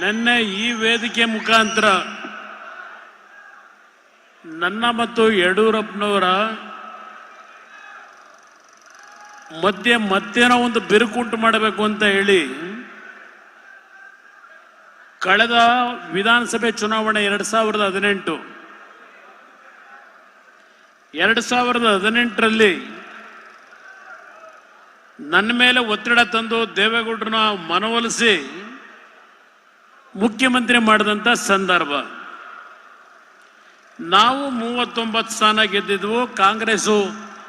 ನಿನ್ನೆ ಈ ವೇದಿಕೆ ಮುಖಾಂತರ ನನ್ನ ಮತ್ತು ಯಡಿಯೂರಪ್ಪನವರ ಮಧ್ಯೆ ಮತ್ತೇನೋ ಒಂದು ಬಿರುಕುಂಟು ಮಾಡಬೇಕು ಅಂತ ಹೇಳಿ ಕಳೆದ ವಿಧಾನಸಭೆ ಚುನಾವಣೆ ಎರಡು ಸಾವಿರದ ಹದಿನೆಂಟು. ಎರಡು ಸಾವಿರದ ಹದಿನೆಂಟರಲ್ಲಿ ನನ್ನ ಮೇಲೆ ಒತ್ತಡ ತಂದು ದೇವೇಗೌಡರನ್ನ ಮನವೊಲಿಸಿ ಮುಖ್ಯಮಂತ್ರಿ ಮಾಡಿದಂಥ ಸಂದರ್ಭ. ನಾವು ಮೂವತ್ತೊಂಬತ್ತು ಸ್ಥಾನ ಗೆದ್ದಿದ್ವು, ಕಾಂಗ್ರೆಸ್ಸು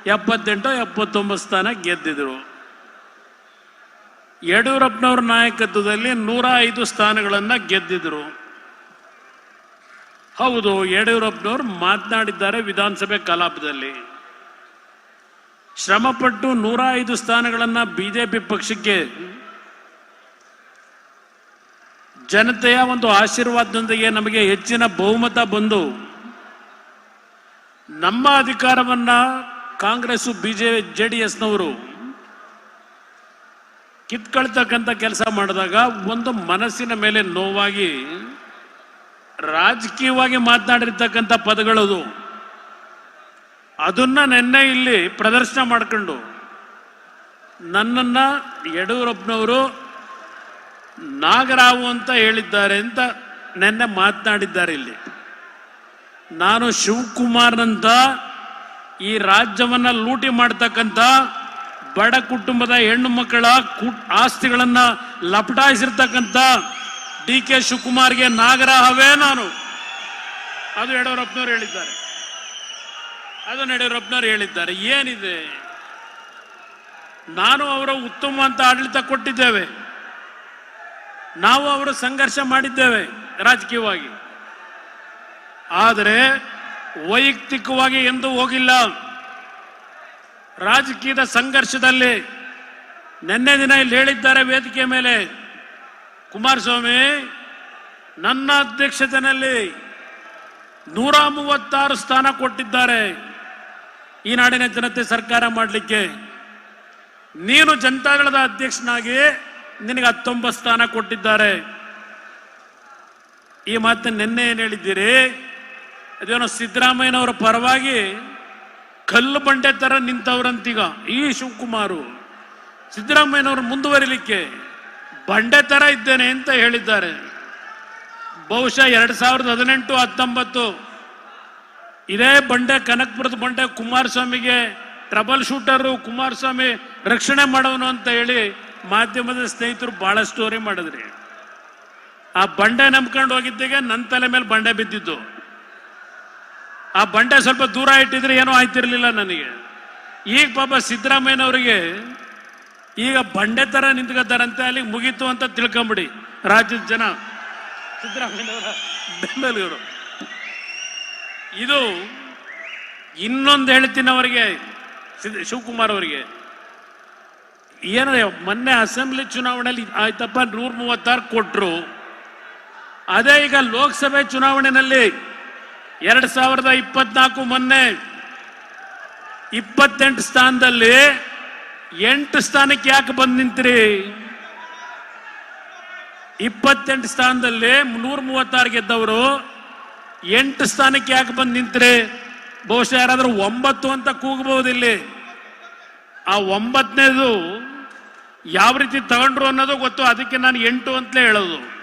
ಎಪ್ಪತ್ತೆಂಟು, ಎಪ್ಪತ್ತೊಂಬತ್ತು ಸ್ಥಾನ ಗೆದ್ದಿದ್ರು. ಯಡಿಯೂರಪ್ಪನವ್ರ ನಾಯಕತ್ವದಲ್ಲಿ ನೂರ ಐದು ಸ್ಥಾನಗಳನ್ನು ಗೆದ್ದಿದ್ರು. ಹೌದು, ಯಡಿಯೂರಪ್ಪನವರು ಮಾತನಾಡಿದ್ದಾರೆ ವಿಧಾನಸಭೆ ಕಲಾಪದಲ್ಲಿ. ಶ್ರಮಪಟ್ಟು ನೂರ ಐದು ಸ್ಥಾನಗಳನ್ನ ಬಿಜೆಪಿ ಪಕ್ಷಕ್ಕೆ ಜನತೆಯ ಒಂದು ಆಶೀರ್ವಾದದೊಂದಿಗೆ ನಮಗೆ ಹೆಚ್ಚಿನ ಬಹುಮತ ಬಂದು ನಮ್ಮ ಅಧಿಕಾರವನ್ನ ಕಾಂಗ್ರೆಸ್ ಬಿ ಜೆ ಡಿ ಎಸ್ನವರು ಕಿತ್ಕೊಳ್ತಕ್ಕಂಥ ಕೆಲಸ ಮಾಡಿದಾಗ ಒಂದು ಮನಸ್ಸಿನ ಮೇಲೆ ನೋವಾಗಿ, ರಾಜಕೀಯವಾಗಿ ಮಾತನಾಡಿರ್ತಕ್ಕಂಥ ಪದಗಳದು ಅದನ್ನ ನಿನ್ನೆ ಇಲ್ಲಿ ಪ್ರದರ್ಶನ ಮಾಡ್ಕೊಂಡು ನನ್ನನ್ನ ಯಡಿಯೂರಪ್ಪನವರು ನಾಗರಾವು ಅಂತ ಹೇಳಿದ್ದಾರೆ ಅಂತ ನಿನ್ನೆ ಮಾತನಾಡಿದ್ದಾರೆ ಇಲ್ಲಿ. ನಾನು ಶಿವಕುಮಾರ್ನಂತ ಈ ರಾಜ್ಯವನ್ನ ಲೂಟಿ ಮಾಡ್ತಕ್ಕಂಥ ಬಡ ಕುಟುಂಬದ ಹೆಣ್ಣು ಮಕ್ಕಳ ಆಸ್ತಿಗಳನ್ನ ಲಪಟಾಯಿಸಿರ್ತಕ್ಕಂಥ ಡಿ ಕೆ ಶಿವಕುಮಾರ್ಗೆ ನಾಗರಹವೇ ನಾನು. ಅದು ಯಡಿಯೂರಪ್ಪನವರು ಹೇಳಿದ್ದಾರೆ. ಅದು ಯಡಿಯೂರಪ್ಪನವರು ಹೇಳಿದ್ದಾರೆ. ಏನಿದೆ? ನಾನು ಅವರ ಉತ್ತಮ ಅಂತ ಆಡಳಿತ ಕೊಟ್ಟಿದ್ದೇವೆ. ನಾವು ಅವರು ಸಂಘರ್ಷ ಮಾಡಿದ್ದೇವೆ ರಾಜಕೀಯವಾಗಿ. ಆದರೆ ವೈಯಕ್ತಿಕವಾಗಿ ಎಂದೂ ಹೋಗಿಲ್ಲ. ರಾಜಕೀಯದ ಸಂಘರ್ಷದಲ್ಲಿ ನಿನ್ನೆ ದಿನ ಇಲ್ಲಿ ಹೇಳಿದ್ದಾರೆ ವೇದಿಕೆ ಮೇಲೆ. ಕುಮಾರಸ್ವಾಮಿ, ನನ್ನ ಅಧ್ಯಕ್ಷತೆಯಲ್ಲಿ ನೂರ ಮೂವತ್ತಾರು ಸ್ಥಾನ ಕೊಟ್ಟಿದ್ದಾರೆ. ಈ ನಾಡಿನ ಜನತೆ ಸರ್ಕಾರ ಮಾಡಲಿಕ್ಕೆ. ನೀನು ಜನತಾದಳದ ಅಧ್ಯಕ್ಷನಾಗಿ ನಿನಗೆ ಹತ್ತೊಂಬತ್ತು ಸ್ಥಾನ ಕೊಟ್ಟಿದ್ದಾರೆ. ಈ ಮಾತು ನಿನ್ನೆ ಏನು ಹೇಳಿದ್ದೀರಿ? ಅದೇನೋ ಸಿದ್ದರಾಮಯ್ಯನವರ ಪರವಾಗಿ ಕಲ್ಲು ಬಂಡೆ ತರ ನಿಂತವ್ರಂತೀಗ ಈ ಶಿವಕುಮಾರು. ಸಿದ್ದರಾಮಯ್ಯನವರು ಮುಂದುವರಿಲಿಕ್ಕೆ ಬಂಡೆ ತರ ಇದ್ದೇನೆ ಅಂತ ಹೇಳಿದ್ದಾರೆ. ಬಹುಶಃ ಎರಡು ಸಾವಿರದ ಹದಿನೆಂಟು, ಹತ್ತೊಂಬತ್ತು ಇದೇ ಬಂಡೆ, ಕನಕಪುರದ ಬಂಡೆ ಕುಮಾರಸ್ವಾಮಿಗೆ ಟ್ರಬಲ್ ಶೂಟರು ಕುಮಾರಸ್ವಾಮಿ ರಕ್ಷಣೆ ಮಾಡೋನು ಅಂತ ಹೇಳಿ ಮಾಧ್ಯಮದ ಸ್ನೇಹಿತರು ಬಹಳ ಸ್ಟೋರಿ ಮಾಡಿದ್ರಿ. ಆ ಬಂಡೆ ನಂಬ್ಕೊಂಡು ಹೋಗಿದ್ದಾಗ ನನ್ನ ತಲೆ ಮೇಲೆ ಬಂಡೆ ಬಿದ್ದಿದ್ದು. ಆ ಬಂಡೆ ಸ್ವಲ್ಪ ದೂರ ಇಟ್ಟಿದ್ರೆ ಏನೂ ಆಯ್ತಿರ್ಲಿಲ್ಲ ನನಗೆ. ಈಗ ಪಾಪ ಸಿದ್ದರಾಮಯ್ಯನವರಿಗೆ ಈಗ ಬಂಡೆ ತರ ನಿಂತ್ಕೋತಾರಂತೆ ಅಲ್ಲಿಗೆ ಮುಗೀತು ಅಂತ ತಿಳ್ಕೊಂಬಿಡಿ ರಾಜ್ಯದ ಜನ. ಸಿದ್ದರಾಮಯ್ಯನವರ ಬೆಂಬಲಿಗರು. ಇದು ಇನ್ನೊಂದು ಹೇಳ್ತೀನಿ ಅವರಿಗೆ ಶಿವಕುಮಾರ್ ಅವರಿಗೆ ಏನ ಮೊನ್ನೆ ಅಸೆಂಬ್ಲಿ ಚುನಾವಣೆಯಲ್ಲಿ ಆಯ್ತಪ್ಪ ನೂರ ಮೂವತ್ತಾರು ಕೊಟ್ಟರು ಅದೇ ಈಗ ಲೋಕಸಭೆ ಚುನಾವಣೆಯಲ್ಲಿ ಎರಡ್ ಸಾವಿರದ ಇಪ್ಪತ್ನಾಲ್ಕು ಮೊನ್ನೆ ಇಪ್ಪತ್ತೆಂಟು ಸ್ಥಾನದಲ್ಲಿ ಎಂಟು ಸ್ಥಾನಕ್ಕೆ ಯಾಕೆ ಬಂದು ನಿಂತ್ರಿ? ಇಪ್ಪತ್ತೆಂಟು ಸ್ಥಾನದಲ್ಲಿ ನೂರ ಮೂವತ್ತಾರು ಗೆದ್ದವರು ಎಂಟು ಸ್ಥಾನಕ್ಕೆ ಯಾಕೆ ಬಂದು ನಿಂತ್ರಿ? ಬಹುಶಃ ಯಾರಾದರೂ ಒಂಬತ್ತು ಅಂತ ಕೂಗಬಹುದು ಇಲ್ಲಿ ಆ ಒಂಬತ್ತನೇದು ಯಾವ ರೀತಿ ತಗೊಂಡ್ರು ಅನ್ನೋದು ಗೊತ್ತು. ಅದಕ್ಕೆ ನಾನು ಎಂಟು ಅಂತಲೇ ಹೇಳೋದು.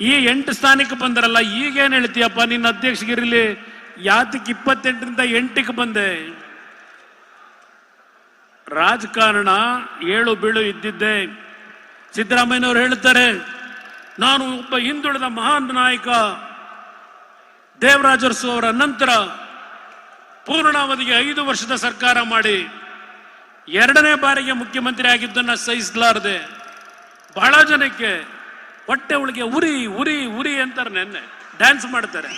ಈ ಎಂಟು ಸ್ಥಾನಕ್ಕೆ ಬಂದರಲ್ಲ, ಈಗೇನು ಹೇಳ್ತೀಯಪ್ಪ, ನಿನ್ನ ಅಧ್ಯಕ್ಷಗಿರಲಿ, ಯಾತಕ್ಕೆ ಇಪ್ಪತ್ತೆಂಟರಿಂದ ಎಂಟಕ್ಕೆ ಬಂದೆ. ರಾಜಕಾರಣ ಏಳು ಬೀಳು ಇದ್ದಿದ್ದೆ. ಸಿದ್ದರಾಮಯ್ಯನವರು ಹೇಳ್ತಾರೆ, ನಾನು ಒಬ್ಬ ಹಿಂದುಳಿದ ಮಹಾನ್ ನಾಯಕ, ದೇವರಾಜರ್ಸು ಅವರ ನಂತರ ಪೂರ್ಣಾವಧಿಗೆ ಐದು ವರ್ಷದ ಸರ್ಕಾರ ಮಾಡಿ ಎರಡನೇ ಬಾರಿಗೆ ಮುಖ್ಯಮಂತ್ರಿ ಆಗಿದ್ದನ್ನ ಸಹಿಸಲಾರದೆ ಬಹಳ ಜನಕ್ಕೆ ಹೊಟ್ಟೆ ಒಳಗೆ ಉರಿ ಉರಿ ಉರಿ ಅಂತಾರೆ ನೆನ್ನೆ. ಡ್ಯಾನ್ಸ್ ಮಾಡ್ತಾರೆ.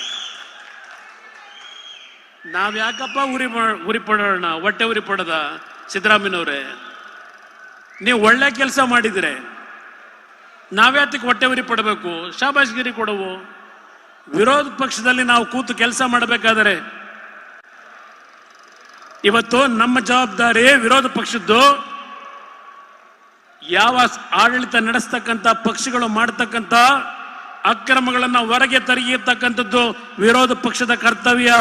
ನಾವು ಯಾಕಪ್ಪ ಉರಿ ಉರಿ ಪಡೋಣ? ಹೊಟ್ಟೆ ಉರಿ ಪಡದ? ನೀವು ಒಳ್ಳೆ ಕೆಲಸ ಮಾಡಿದ್ರೆ. ನಾವ್ಯಾತಕ್ಕೆ ಹೊಟ್ಟೆ ಉರಿ ಪಡಬೇಕು? ಶಾಬಾಷ್ಗಿರಿ ಕೊಡವು? ವಿರೋಧ ಪಕ್ಷದಲ್ಲಿ ನಾವು ಕೂತು ಕೆಲಸ ಮಾಡಬೇಕಾದರೆ ಇವತ್ತು ನಮ್ಮ ಜವಾಬ್ದಾರಿ ವಿರೋಧ ಪಕ್ಷದ್ದು. ಯಾವ ಆಡಳಿತ ನಡೆಸ್ತಕ್ಕಂಥ, ಪಕ್ಷಗಳು ಮಾಡ್ತಕ್ಕಂಥ ಅಕ್ರಮಗಳನ್ನ ಹೊರಗೆ ತರಗಿರ್ತಕ್ಕಂಥದ್ದು ವಿರೋಧ ಪಕ್ಷದ ಕರ್ತವ್ಯ.